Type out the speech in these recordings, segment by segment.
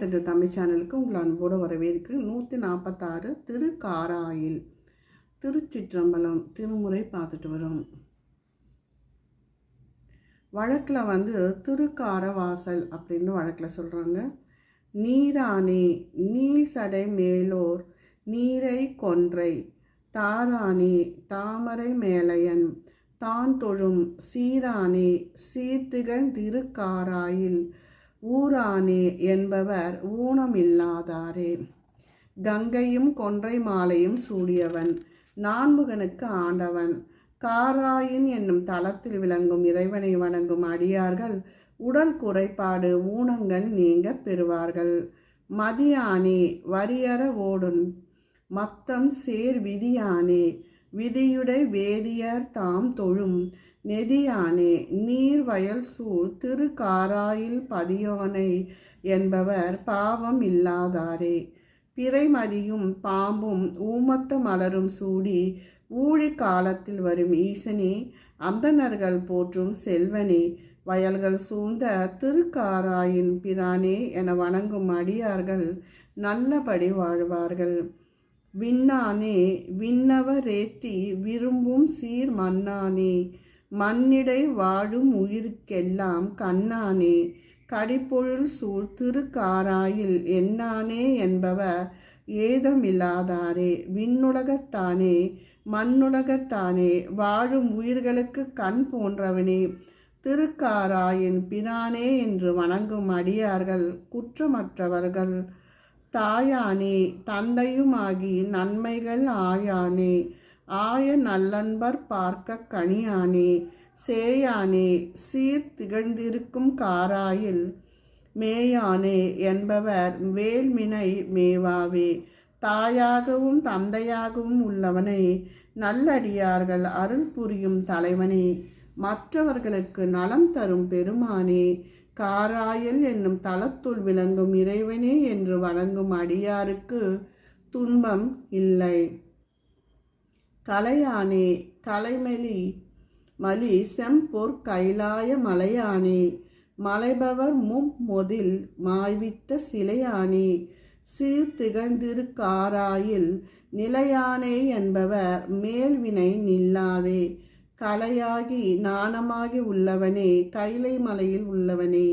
திரு தமிழ் சேனலுக்கு உங்கள் அன்போடு வரவேற்கு நூற்றி நாற்பத்தாறு திருக்காராயில் திருச்சிற்றம்பலம் திருமுறை பார்த்துட்டு வரும். வழக்கில் வந்து திருக்காரவாசல் அப்படின்னு வழக்கில் சொல்கிறாங்க நீரானே நீல் சடை மேலோர் நீரை கொன்றை தாரானே தாமரை மேலையன் தான் தொழும் சீரானே சீர்த்திகழ் திருக்காராயில் ஊரானே என்பவர் ஊனமில்லாதாரே. கங்கையும் கொன்றை மாலையும் சூடியவன் நான்முகனுக்கு ஆண்டவன். காராயின் என்னும் தளத்தில் விளங்கும் இறைவனை வணங்கும் அடியார்கள் உடல் குறைபாடு ஊனங்கள் நீங்க பெறுவார்கள். மதியானே வரியற ஓடும் மத்தம் சேர் விதியானே. விதியுடை வேதியர் தாம் தொழும். நெதியானே நீர் வயல் சூழ் திருக்காராயில் பதியோனை என்பவர் பாவம் இல்லாதாரே. பிறைமதியும் பாம்பும் ஊமத்த மலரும் சூடி ஊழி காலத்தில் வரும் ஈசனே அந்தனர்கள் போற்றும் செல்வனே வயல்கள் சூழ்ந்த திருக்காராயின் பிரானே என வணங்கும் அடியார்கள் நல்லபடி வாழ்வார்கள். விண்ணானே விண்ணவரேத்தி விரும்பும் சீர் மன்னானே மண்ணிடை வாழும் உயிருக்கெல்லாம் கண்ணானே கடிப்பொழுள் சூழ் திருக்காராயில் என்னானே என்பவர் ஏதமில்லாதாரே விண்ணுலகத்தானே மண்ணுலகத்தானே வாழும் உயிர்களுக்கு கண் போன்றவனே திருக்காராயின் பிரானே என்று வணங்கும் அடியார்கள் குற்றமற்றவர்கள். தாயானே தந்தையுமாகி நன்மைகள் ஆயானே. ஆய நல்லன்பர் பார்க்க கனியானே. சேயானே சீர் திகழ்ந்திருக்கும் காராயில் மேயானே என்பவர் வேல்மினை மேவாவே. தாயாகவும் தந்தையாகவும் உள்ளவனை நல்லடியார்கள் அருள் புரியும் தலைவனே. மற்றவர்களுக்கு நலம் தரும் பெருமானே காராயல் என்னும் தலத்துள் விளங்கும் இறைவனே என்று வணங்கும் அடியாருக்கு துன்பம் இல்லை. கலையானே கலைமலி மலி செம்பொற் கைலாய மலையானே மலைபவர் மும்மொதில் மாய்வித்த சிலையானே சீர்திகழ்ந்திருக்காராயில் நிலையானே என்பவர் மேல்வினை நில்லாவே கலையாகி நாணமாகி உள்ளவனே கைலை மலையில் உள்ளவனே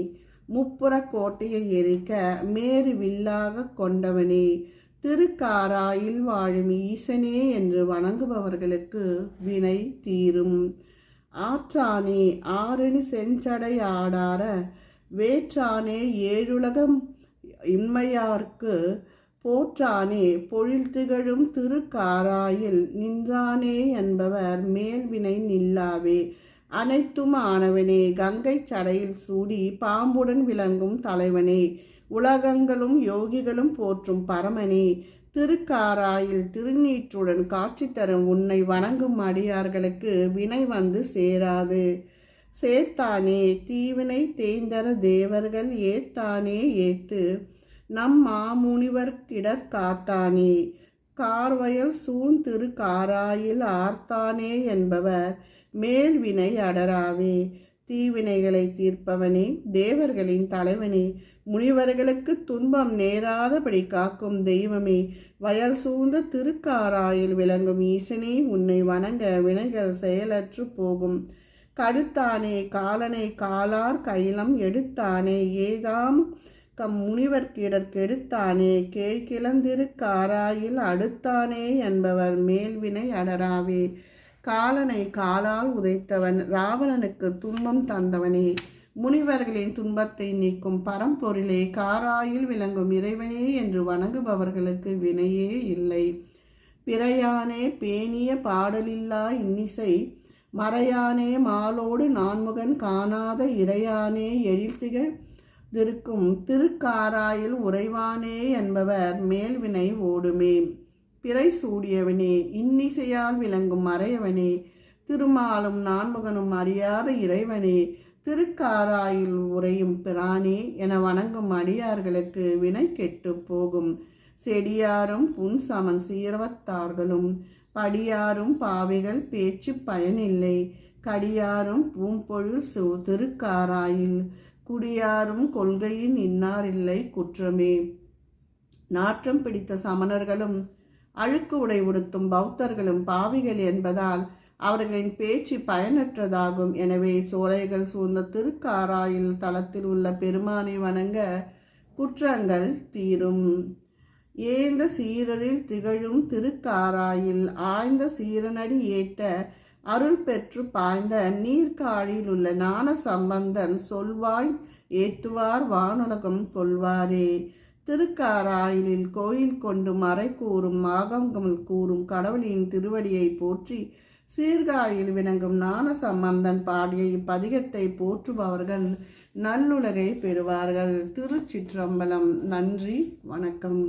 முப்புற கோட்டையை எரிக்க மேறு வில்லாக கொண்டவனே திருக்காராயில் வாழும் ஈசனே என்று வணங்குபவர்களுக்கு வினை தீரும். ஆற்றானே ஆரணி செஞ்சடை ஆடார வேற்றானே ஏழுலகம் இன்மையார்க்கு போற்றானே பொழில் திகழும் திருக்காராயில் நின்றானே என்பவர் மேல்வினை நில்லாவே. அனைத்தும் ஆனவனே கங்கை சடையில் சூடி பாம்புடன் விளங்கும் தலைவனே. உலகங்களும் யோகிகளும் போற்றும் பரமனே. திருக்காராயில் திருநீற்றுடன் காட்சி தரும் உன்னை வணங்கும் அடியார்களுக்கு வினை வந்து சேராது. சேர்த்தானே தீவினை தேய்ந்தர தேவர்கள் ஏத்தானே ஏத்து. நம் மாமுனிவர்கிடற் காத்தானே. கார்வயல் சூழ்ந்திரு காராயில் ஆர்த்தானே என்பவர் மேல்வினை அடராவே. தீவினைகளை தீர்ப்பவனே தேவர்களின் தலைவனே. முனிவர்களுக்கு துன்பம் நேராதபடி காக்கும் தெய்வமே. வயல் சூழ்ந்த திருக்காராயில் விளங்கும் ஈசனே உன்னை வணங்க வினைகள் செயலற்று போகும். கடுத்தானே காலனை காலார் கைலம் எடுத்தானே. ஏதாம் தம் முனிவர் கிடற்கெடுத்தானே கேழ்கிழந்திருக்காராயில் அடுத்தானே என்பவர் மேல்வினை அடராவே. காலனை காலால் உதைத்தவன் ராவணனுக்கு துன்பம் தந்தவனே. முனிவர்களின் துன்பத்தை நீக்கும் பரம்பொருளே காராயில் விளங்கும் இறைவனே என்று வணங்குபவர்களுக்கு வினையே இல்லை. பிறையானே பேணிய பாடலில்லா இன்னிசை. மறையானே மாலோடு நான்முகன் காணாத இறையானே எழில்திகழ் திருக்கும் திருக்காராயில் உறைவானே என்பவர் மேல்வினை ஓடுமே. பிறை சூடியவனே இன்னிசையால் விளங்கும் மறையவனே திருமாலும் நான்முகனும் அறியாத இறைவனே. திருக்காராயில் உறையும் பிரானே என வணங்கும் அடியார்களுக்கு வினை கெட்டு போகும். செடியாரும் புன்சமன் சீரவத்தார்களும் படியாரும் பாவிகள் பேச்சு பயனில்லை. கடியாரும் பூம்பொழில் சு திருக்காராயில் குடியாரும் கொள்கையின் இன்னாரில்லை குற்றமே. நாற்றம் பிடித்த சமணர்களும் அழுக்கு உடை உடுத்தும் பௌத்தர்களும் பாவிகள் என்பதால் அவர்களின் பேச்சு பயனற்றதாகும். எனவே சோலைகள் சூழ்ந்த திருக்காராயில் தளத்தில் உள்ள பெருமானை வணங்க குற்றங்கள் தீரும். ஏந்த சீரரில் திகழும் திருக்காராயில் ஆய்ந்த சீரனடி ஏற்ற அருள் பெற்று பாய்ந்த நீர்காழியில் உள்ள ஞான சம்பந்தன் சொல்வாய் ஏத்துவார் வானுலகம் கொள்வாரே திருக்காராயிலில் கோயில் கொண்டு மறை கூறும் மாகங்கள் கூறும் கடவுளின் திருவடியை போற்றி சீர்காழியில் விளங்கும் ஞான சம்பந்தன் பாடிய இப்பதிகத்தை போற்றுபவர்கள் நல்லுலகை பெறுவார்கள். திருச்சிற்றம்பலம். நன்றி. வணக்கம்.